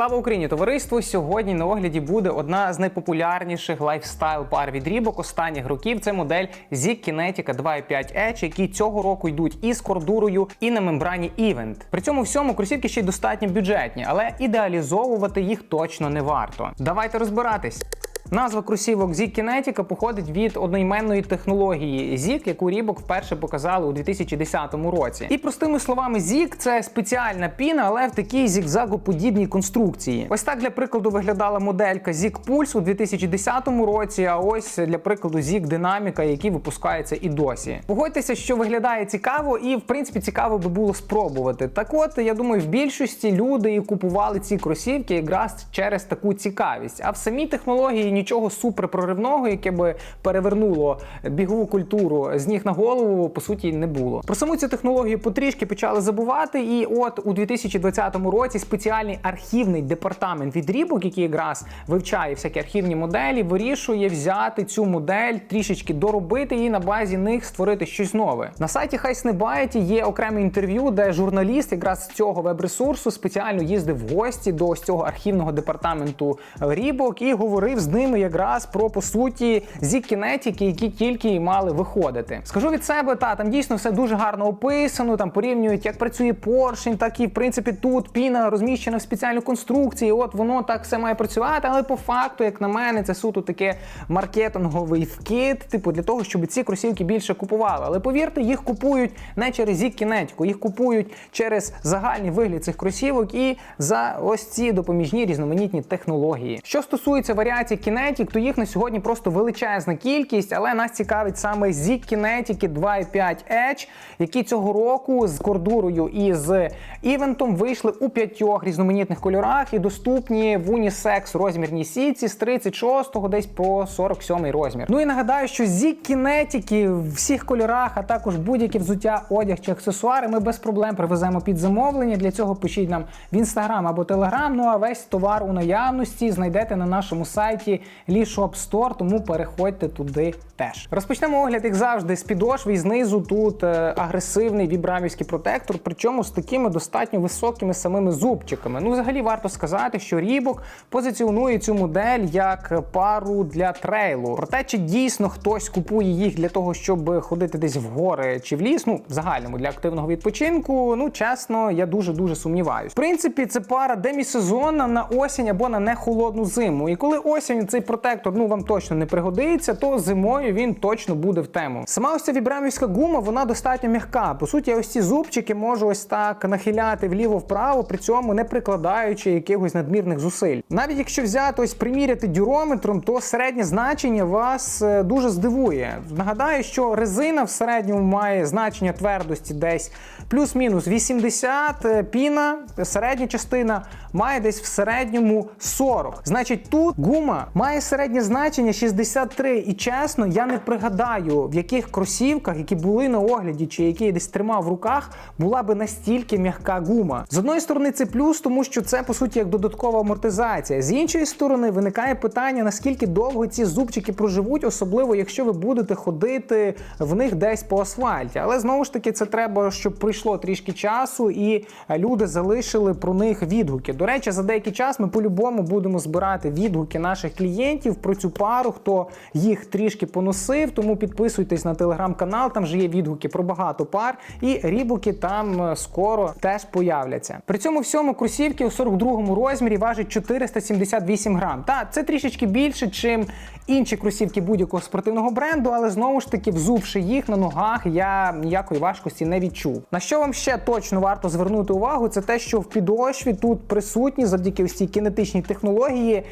Слава Україні, товариство! Сьогодні на огляді буде одна з найпопулярніших лайфстайл пар від Reebok останніх років. Це модель Zig Kinetica 2.5 Edge, які цього року йдуть і з кордурою, і на мембрані Event. При цьому всьому кросівки ще й достатньо бюджетні, але ідеалізовувати їх точно не варто. Давайте розбиратись. Назва кросівок Zik Kinetica походить від одноіменної технології Zik, яку Reebok вперше показали у 2010 році. І простими словами, Zik – це спеціальна піна, але в такій зігзагоподібній конструкції. Ось так для прикладу виглядала моделька Zik Pulse у 2010 році. А ось для прикладу Zik Dynamica, який випускається і досі. Погодьтеся, що виглядає цікаво, і в принципі цікаво би було спробувати. Так от я думаю, в більшості люди і купували ці кросівки якраз через таку цікавість. А в самій технології нічого суперпроривного, яке би перевернуло бігову культуру з ніг на голову, по суті, не було. Про саму цю технологію потрішки почали забувати. І от у 2020 році спеціальний архівний департамент від Reebok, який якраз вивчає всякі архівні моделі, вирішує взяти цю модель трішечки доробити і на базі них створити щось нове. На сайті Хайснебайті є окреме інтерв'ю, де журналіст якраз з цього веб-ресурсу спеціально їздив в гості до ось цього архівного департаменту Reebok і говорив з ними якраз про по суті зік-кінетики, які тільки й мали виходити. Скажу від себе, та там дійсно все дуже гарно описано. Там порівнюють, як працює поршень, так і в принципі тут піна розміщена в спеціальній конструкції. От воно так все має працювати. Але по факту, як на мене, це суто таке маркетинговий вкид, типу для того, щоб ці кросівки більше купували. Але повірте, їх купують не через зік-кінетику, їх купують через загальний вигляд цих кросівок і за ось ці допоміжні різноманітні технології. Що стосується варіацій Kinetic, то їх на сьогодні просто величезна кількість, але нас цікавить саме Zik Kinetic 2.5 Edge, які цього року з кордурою і з івентом вийшли у п'ятьох різноманітних кольорах і доступні в унісекс розмірній сітці з 36-го десь по 47-й розмір. Ну і нагадаю, що Zik Kinetic в всіх кольорах, а також будь-які взуття, одяг чи аксесуари ми без проблем привеземо під замовлення. Для цього пишіть нам в інстаграм або телеграм. Ну а весь товар у наявності знайдете на нашому сайті Lee Store, тому переходьте туди теж. Розпочнемо огляд, як завжди, з підошви і знизу тут е, агресивний вібрамівський протектор, причому з такими достатньо високими самими зубчиками. Ну, взагалі варто сказати, що Reebok позиціонує цю модель як пару для трейлу. Проте, чи дійсно хтось купує їх для того, щоб ходити десь в гори чи в ліс, ну в загальному для активного відпочинку, ну чесно, я дуже дуже сумніваюсь. В принципі, це пара демісезонна на осінь або на нехолодну зиму. І коли осінь цей протектор ну вам точно не пригодиться, то зимою він точно буде в тему. Сама ось ця вібрамівська гума, вона достатньо м'яка. По суті, я ось ці зубчики можу ось так нахиляти вліво-вправо, при цьому не прикладаючи якихось надмірних зусиль. Навіть якщо взяти ось приміряти дюрометром, то середнє значення вас е, дуже здивує. Нагадаю, що резина в середньому має значення твердості десь плюс-мінус 80, е, піна, середня частина має десь в середньому 40. Значить, тут гума має середнє значення 63. І чесно, я не пригадаю, в яких кросівках, які були на огляді, чи які я десь тримав в руках, була би настільки м'яка гума. З одної сторони, це плюс, тому що це по суті як додаткова амортизація. З іншої сторони, виникає питання, наскільки довго ці зубчики проживуть, особливо якщо ви будете ходити в них десь по асфальті. Але знову ж таки, це треба, щоб пройшло трішки часу, і люди залишили про них відгуки. До речі, за деякий час ми по-любому будемо збирати відгуки наших клієнтів про цю пару, хто їх трішки поносив. Тому підписуйтесь на телеграм-канал, там вже є відгуки про багато пар, і рібуки там е, скоро теж появляться. При цьому всьому кросівки у 42-му розмірі важать 478 грам. Та це трішечки більше, чим інші кросівки будь-якого спортивного бренду, але знову ж таки, взувши їх на ногах, я ніякої важкості не відчув. На що вам ще точно варто звернути увагу, це те, що в підошві тут присутні завдяки ось цій кінетичній технології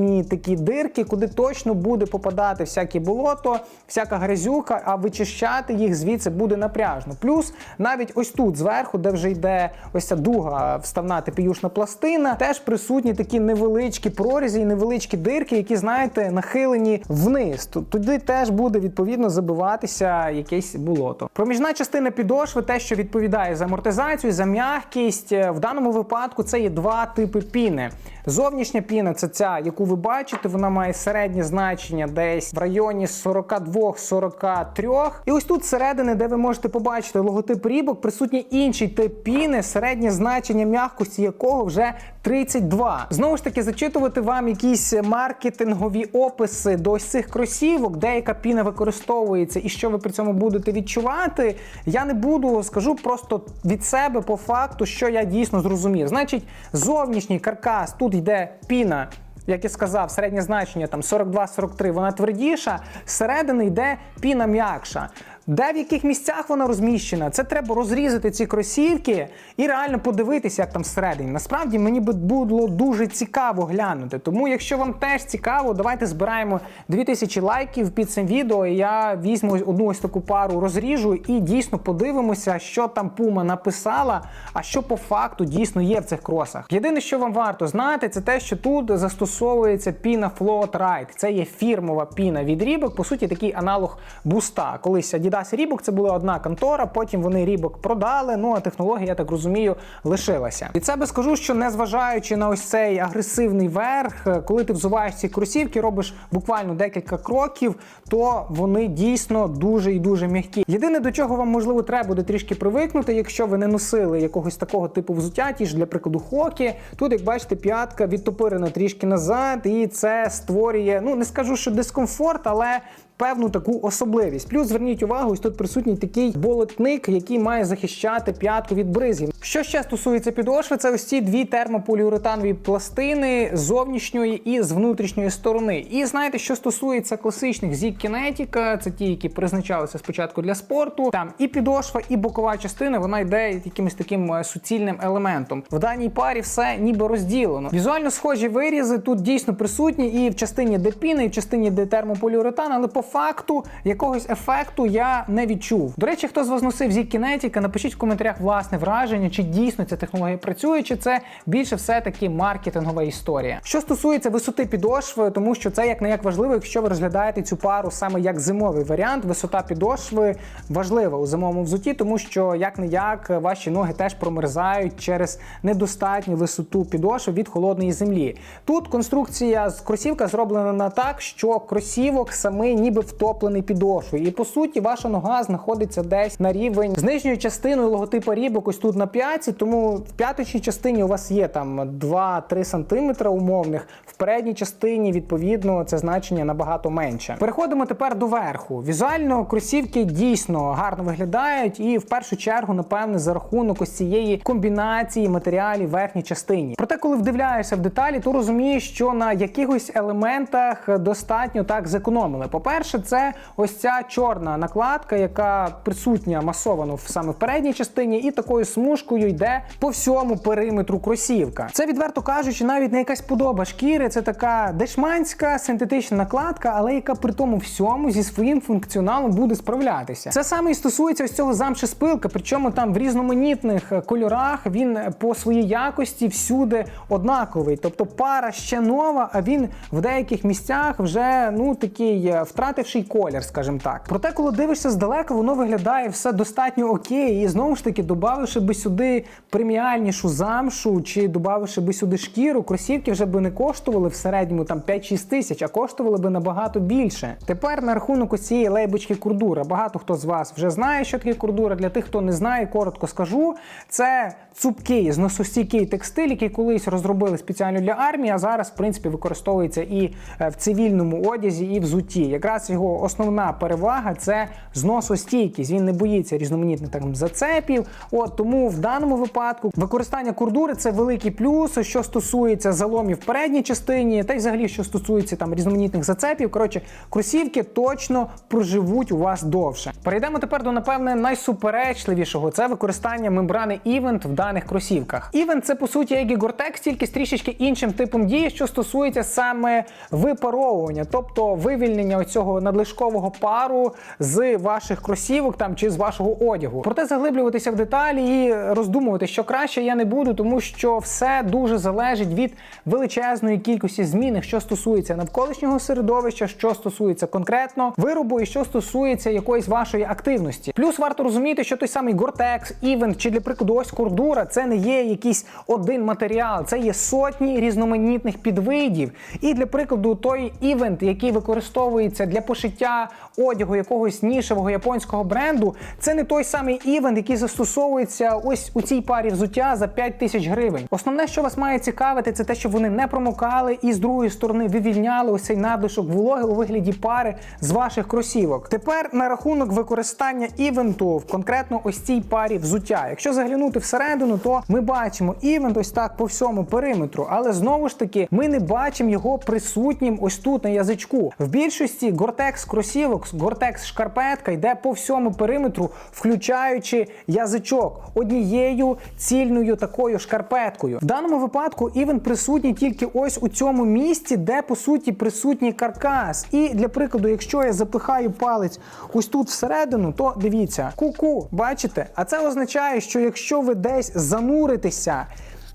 наскрізні такі дирки, куди точно буде попадати всяке болото, всяка грязюка, а вичищати їх звідси буде напряжно. Плюс навіть ось тут зверху, де вже йде ось ця дуга вставна типіюшна пластина, теж присутні такі невеличкі прорізі і невеличкі дирки, які, знаєте, нахилені вниз. Туди теж буде відповідно забиватися якесь болото. Проміжна частина підошви, те, що відповідає за амортизацію, за м'якість. Е, В даному випадку це є два типи піни. Зовнішня піна це ця, яку ви бачите, вона має середнє значення десь в районі 42-43. І ось тут зсередини, де ви можете побачити логотип Рібок, присутній інший тип піни, середнє значення м'якості якого вже 32. Знову ж таки, зачитувати вам якісь маркетингові описи до ось цих кросівок, де яка піна використовується і що ви при цьому будете відчувати. Я не буду, скажу просто від себе по факту, що я дійсно зрозумів. Значить, зовнішній каркас тут йде піна. Як я сказав, середнє значення там 42-43, вона твердіша, зсередини йде піна м'якша. Де в яких місцях вона розміщена? Це треба розрізати ці кросівки і реально подивитися, як там всередині. Насправді мені би було дуже цікаво глянути. Тому, якщо вам теж цікаво, давайте збираємо 2000 лайків під цим відео. І я візьму одну ось таку пару, розріжу і дійсно подивимося, що там Puma написала, а що по факту дійсно є в цих кросах. Єдине, що вам варто знати, це те, що тут застосовується піна Float Ride. Це є фірмова піна від Reebok, по суті, такий аналог буста. Колись Adidas і Reebok це була одна контора, потім вони Reebok продали. Ну а технологія, я так розумію, лишилася. І це би скажу, що незважаючи на ось цей агресивний верх, е, коли ти взуваєш ці кросівки, робиш буквально декілька кроків, то вони дійсно дуже і дуже м'які. Єдине до чого вам можливо треба буде трішки привикнути, якщо ви не носили якогось такого типу взуття, ті ж для прикладу хокі. Тут, як бачите, п'ятка відтопирена трішки назад, і це створює, ну не скажу, що дискомфорт, але певну таку особливість. Плюс зверніть увагу, ось тут присутній такий болотник, який має захищати п'ятку від бризів. Що ще стосується підошви, це ось ці дві термополіуретанові пластини з зовнішньої і з внутрішньої сторони. І знаєте, що стосується класичних Zig Kinetic, це ті, які призначалися спочатку для спорту. Там і підошва, і бокова частина вона йде якимось таким е, суцільним елементом. В даній парі все ніби розділено. Візуально схожі вирізи тут дійсно присутні і в частині де піни, і в частині де термополіуретан, але по факту якогось ефекту я не відчув. До речі, хто з вас носив Zig Kinetic, напишіть в коментарях власне враження, чи дійсно ця технологія працює, чи це більше все-таки маркетингова історія. Що стосується висоти підошви, тому що це як не як важливо, якщо ви розглядаєте цю пару саме як зимовий варіант, висота підошви важлива у зимовому взуті, тому що як не як ваші ноги теж промерзають через недостатню висоту підошви від холодної землі. Тут конструкція з кросівка зроблена на так, що кросівок самий ніби втоплений підошвою. І по суті, ваша нога знаходиться десь на рівень з нижньою частиною логотипа Рібок, ось тут на п'ятці, тому в п'яточній частині у вас є там 2-3 см умовних, передній частині, відповідно, це значення набагато менше. Переходимо тепер до верху. Візуально кросівки дійсно гарно виглядають, і в першу чергу, напевне, за рахунок ось цієї комбінації матеріалів в верхній частині. Проте, коли вдивляєшся в деталі, то розумієш, що на якихось елементах достатньо так зекономили. По-перше, це ось ця чорна накладка, яка присутня масовано в- саме в передній частині, і такою смужкою йде по всьому периметру кросівка. Це відверто кажучи, навіть не якась подоба шкіри, це така дешманська синтетична накладка, але яка при тому всьому зі своїм функціоналом буде справлятися. Це саме і стосується ось цього замши спилка, причому там в різноманітних е, кольорах він по своїй якості всюди однаковий. Тобто пара ще нова, а він в деяких місцях вже ну такий е, втративший колір, скажімо так. Проте, коли дивишся здалека, воно виглядає все достатньо окей. І знову ж таки, додавши би сюди преміальнішу замшу чи додавши би сюди шкіру, кросівки вже би не коштували в середньому там 5-6 тисяч, а коштували би набагато більше. Тепер на рахунок ось цієї лейбочки курдура. Багато хто з вас вже знає, що таке курдура. Для тих, хто не знає, коротко скажу. Це цупкий зносостійкий текстиль, який колись розробили спеціально для армії, а зараз, в принципі, використовується і е, в цивільному одязі, і в зуті. Якраз його основна перевага це зносостійкість. Він не боїться різноманітних там зацепів. От тому в даному випадку використання курдури це великий плюс, що стосується заломів передній частині, та й взагалі, що стосується там різноманітних зацепів. Коротше, кросівки точно проживуть у вас довше. Перейдемо тепер до напевне найсуперечливішого це використання мембрани Event в даних кросівках. Event це по суті як і Gore-Tex, тільки з трішечки іншим типом дії, що стосується саме випаровування, тобто вивільнення оцього надлишкового пару з ваших кросівок там чи з вашого одягу. Проте заглиблюватися в деталі і роздумувати, що краще я не буду, тому що все дуже залежить від величезної кількості зміни, що стосується навколишнього середовища, що стосується конкретно виробу і що стосується якоїсь вашої активності. Плюс варто розуміти, що той самий Gore-Tex, Event чи для прикладу ось кордура це не є якийсь один матеріал, це є сотні різноманітних підвидів. І для прикладу, той івент, який використовується для пошиття одягу якогось нішевого японського бренду, це не той самий івент, який застосовується ось у цій парі взуття за 5 тисяч гривень. Основне, що вас має цікавити, це те, що вони не промокали і з другої сторони вивільняли ось цей надлишок вологи у вигляді пари з ваших кросівок. Тепер на рахунок використання івенту в конкретно ось цій парі взуття. Якщо заглянути всередину, то ми бачимо івент ось так по всьому периметру, але знову ж таки ми не бачимо його присутнім ось тут на язичку. В більшості Gore-Tex кросівок, Gore-Tex шкарпетка йде по всьому периметру, включаючи язичок однією цільною такою шкарпеткою. В даному випадку івент присутній тільки ось у цьому місці, де по суті присутній каркас. І для прикладу, якщо я запихаю палець ось тут всередину, то дивіться, ку-ку, бачите? А це означає, що якщо ви десь зануритеся.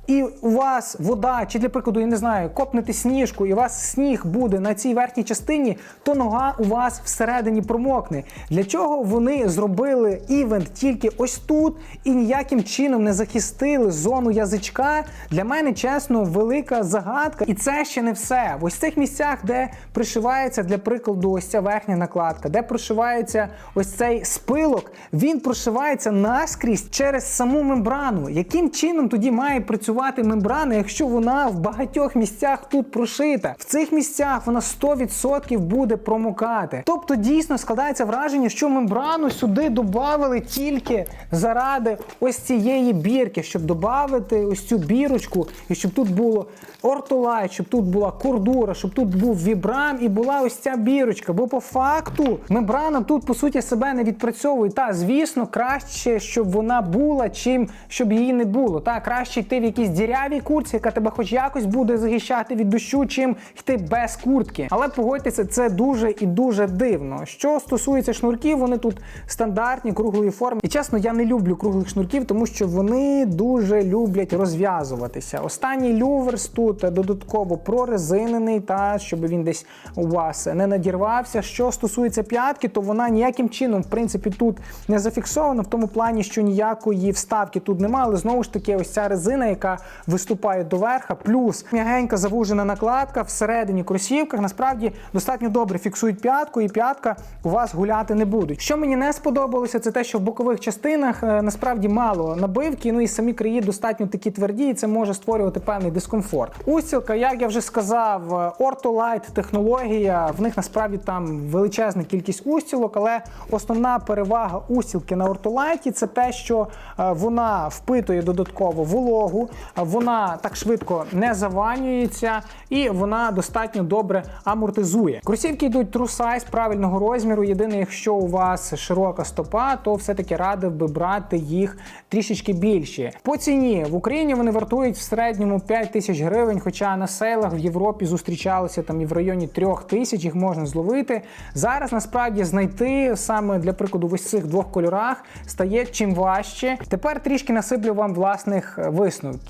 І у вас вода, чи для прикладу, я не знаю, копнете сніжку, і у вас сніг буде на цій верхній частині, то нога у вас всередині промокне. Для чого вони зробили івент тільки ось тут і ніяким чином не захистили зону язичка? Для мене чесно велика загадка. І це ще не все. В ось цих місцях, де пришивається для прикладу, ось ця верхня накладка, де прошивається ось цей спилок, він прошивається наскрізь через саму мембрану. Яким чином тоді має працювати мембрана, якщо вона в багатьох місцях тут прошита? В цих місцях вона 100% буде промокати. Тобто дійсно складається враження, що мембрану сюди додавали тільки заради ось цієї бірки, щоб додати ось цю бірочку, і щоб тут було ортолайт, щоб тут була кордура, щоб тут був вібрам і була ось ця бірочка. Бо по факту мембрана тут по суті себе не відпрацьовує. Та звісно, краще, щоб вона була, чим щоб її не було. Та краще йти в якійсь дірявій куртці, яка тебе хоч якось буде захищати від дощу, чим йти без куртки. Але погодьтеся, це дуже і дуже дивно. Що стосується шнурків, вони тут стандартні, круглої форми. І чесно, я не люблю круглих шнурків, тому що вони дуже люблять розв'язуватися. Останній люверс тут додатково прорезинений, та щоб він десь у вас не надірвався. Що стосується п'ятки, то вона ніяким чином, в принципі, тут не зафіксована, в тому плані, що ніякої вставки тут немає, але знову ж таки, ось ця резина, яка виступає до верха, плюс м'ягенька завужена накладка всередині кросівках, насправді достатньо добре фіксують п'ятку, і п'ятка у вас гуляти не будуть. Що мені не сподобалося, це те, що в бокових частинах е, насправді мало набивки, ну і самі краї достатньо такі тверді, і це може створювати певний дискомфорт. Устілка, як я вже сказав, ортолайт технологія. В них насправді там величезна кількість устілок, але основна перевага устілки на ортолайті це те, що е, вона впитує додатково вологу, е, вона так швидко не заванюється і вона достатньо добре амортизує. Кросівки йдуть true size правильного розміру. Єдине, якщо у вас широка стопа, то все-таки радив би брати їх трішечки більші. По ціні в Україні вони вартують в середньому 5 тисяч гривень, хоча на сейлах в Європі зустрічалися там і в районі 3 тисяч, їх можна зловити. Зараз насправді знайти саме для прикладу в ось цих двох кольорах стає чим важче. Тепер трішки насиплю вам власних висновків.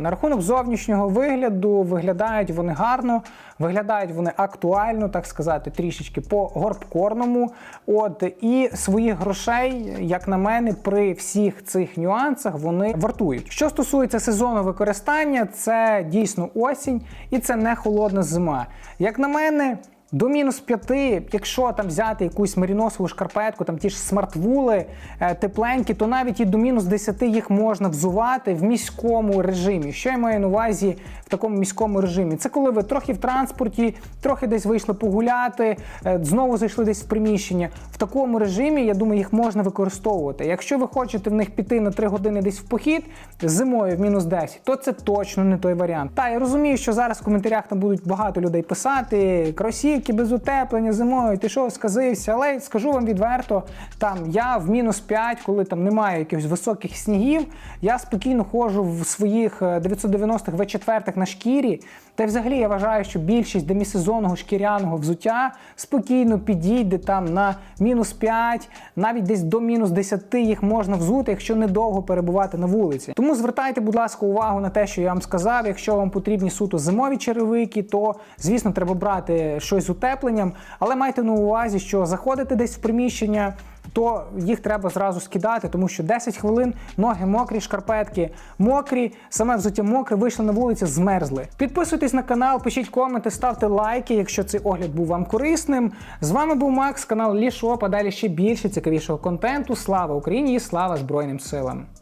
На рахунок зовнішнього вигляду виглядають вони гарно, виглядають вони актуально, так сказати, трішечки по горбкорному. От і своїх грошей, як на мене, при всіх цих нюансах вони вартують. Що стосується сезону використання, це дійсно осінь і це не холодна зима. Як на мене. До мінус 5, якщо там взяти якусь меріносову шкарпетку, там ті ж смартвули е, тепленькі, то навіть і до мінус 10 їх можна взувати в міському режимі. Що я маю на увазі в такому міському режимі? Це коли ви трохи в транспорті, трохи десь вийшли погуляти, е, знову зайшли десь в приміщення. В такому режимі, я думаю, їх можна використовувати. Якщо ви хочете в них піти на 3 години десь в похід зимою в мінус 10, то це точно не той варіант. Та я розумію, що зараз в коментарях там будуть багато людей писати кросівки кросівки без утеплення зимою, ти що сказився? Але скажу вам відверто, там я в мінус 5, коли там немає якихось високих снігів, я спокійно ходжу в своїх е, 990-х В4 на шкірі. Та й взагалі я вважаю, що більшість демісезонного шкіряного взуття спокійно підійде там на мінус 5, навіть десь до мінус 10 їх можна взути, якщо недовго перебувати на вулиці. Тому звертайте, будь ласка, увагу на те, що я вам сказав. Якщо вам потрібні суто зимові черевики, то звісно треба брати щось з утепленням, але майте на увазі, що заходите десь в приміщення. То їх треба зразу скидати, тому що 10 хвилин ноги мокрі, шкарпетки мокрі, саме взуття мокре, вийшли на вулицю, змерзли. Підписуйтесь на канал, пишіть коменти, ставте лайки, якщо цей огляд був вам корисним. З вами був Макс, канал Лішоп, а далі ще більше цікавішого контенту. Слава Україні і слава Збройним силам!